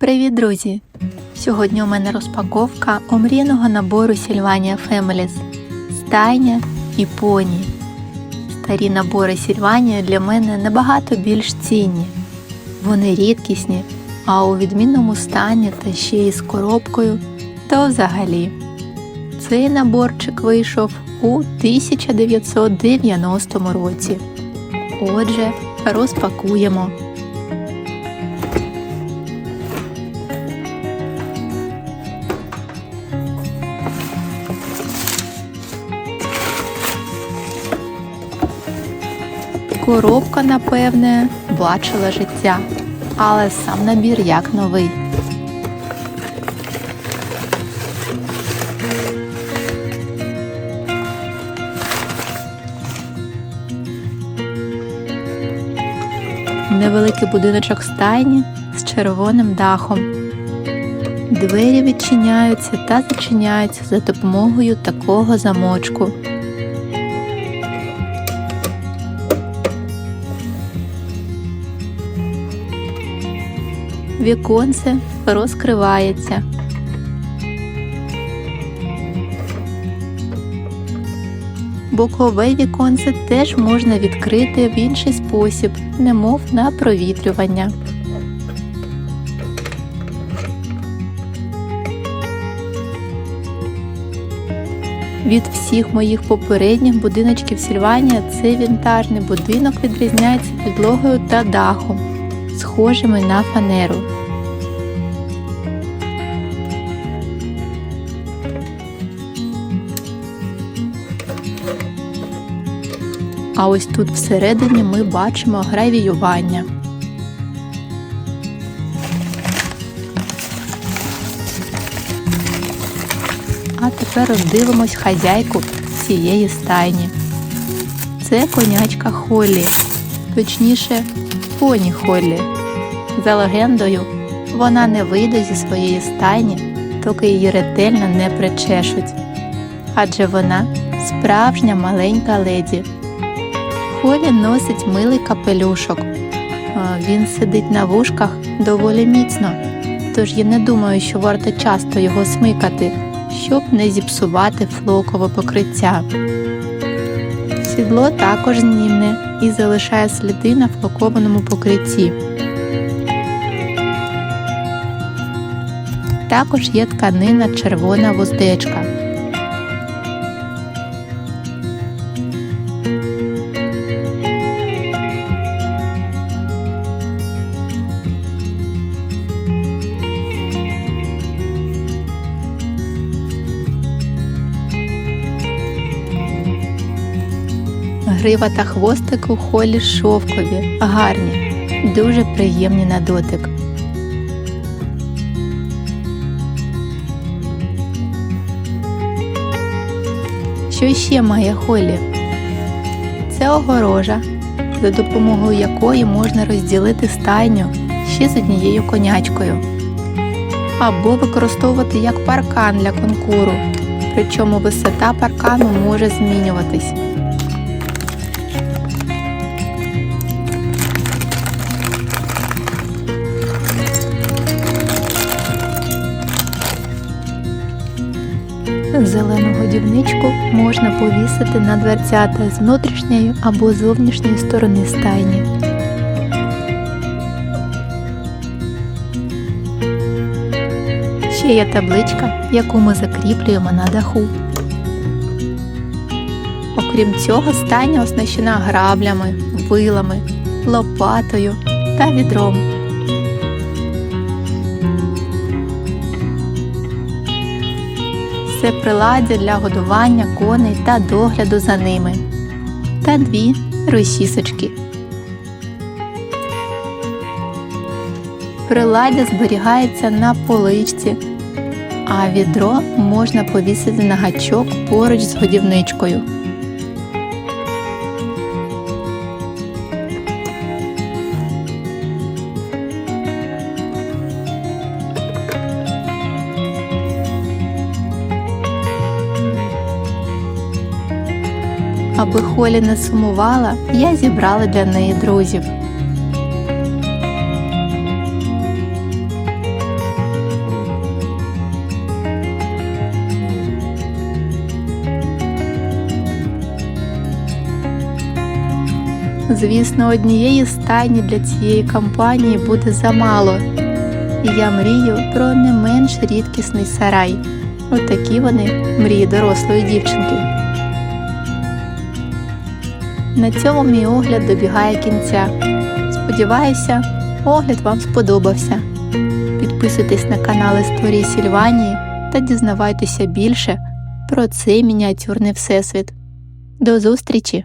Привіт, друзі! Сьогодні у мене розпаковка омріяного набору Sylvania Families стайня і поні. Старі набори Sylvania для мене набагато більш цінні. Вони рідкісні, а у відмінному стані та ще й з коробкою, то взагалі. Цей наборчик вийшов у 1990 році. Отже, розпакуємо. Коробка, напевне, бачила життя, але сам набір як новий. Невеликий будиночок стайні з червоним дахом. Двері відчиняються та зачиняються за допомогою такого замочку. Віконце розкривається. Бокове віконце теж можна відкрити в інший спосіб, немов на провітрювання. Від всіх моїх попередніх будиночків Сільванія цей вінтажний будинок відрізняється підлогою та дахом, схожими на фанеру. А ось тут всередині ми бачимо гравіювання. А тепер роздивимось хазяйку цієї стайні. Це конячка Холлі, точніше, поні Холлі. За легендою, вона не вийде зі своєї стайні, доки її ретельно не причешуть. Адже вона справжня маленька леді. Холі носить милий капелюшок. Він сидить на вушках доволі міцно, тож я не думаю, що варто часто його смикати, щоб не зіпсувати флокове покриття. Сідло також знімне і залишає сліди на флокованому покритті. Також є тканина червона вуздечка. Грива та хвостик у холі шовкові, гарні, дуже приємні на дотик. Що ще має холі? Це огорожа, за допомогою якої можна розділити стайню ще з однією конячкою, або використовувати як паркан для конкуру, причому висота паркану може змінюватись. Зелену годівничку можна повісити на дверцята з внутрішньої або зовнішньої сторони стайні. Ще є табличка, яку ми закріплюємо на даху. Окрім цього, стайня оснащена граблями, вилами, лопатою та відром. Це приладдя для годування коней та догляду за ними. Та дві розчісочки. Приладдя зберігається на поличці, а відро можна повісити на гачок поруч з годівничкою. Аби Холі не сумувала, я зібрала для неї друзів. Звісно, однієї стайні для цієї компанії буде замало, і я мрію про не менш рідкісний сарай. Отакі вони мрії дорослої дівчинки. На цьому мій огляд добігає кінця. Сподіваюся, огляд вам сподобався. Підписуйтесь на канал Історії Сільванії та дізнавайтеся більше про цей мініатюрний всесвіт. До зустрічі!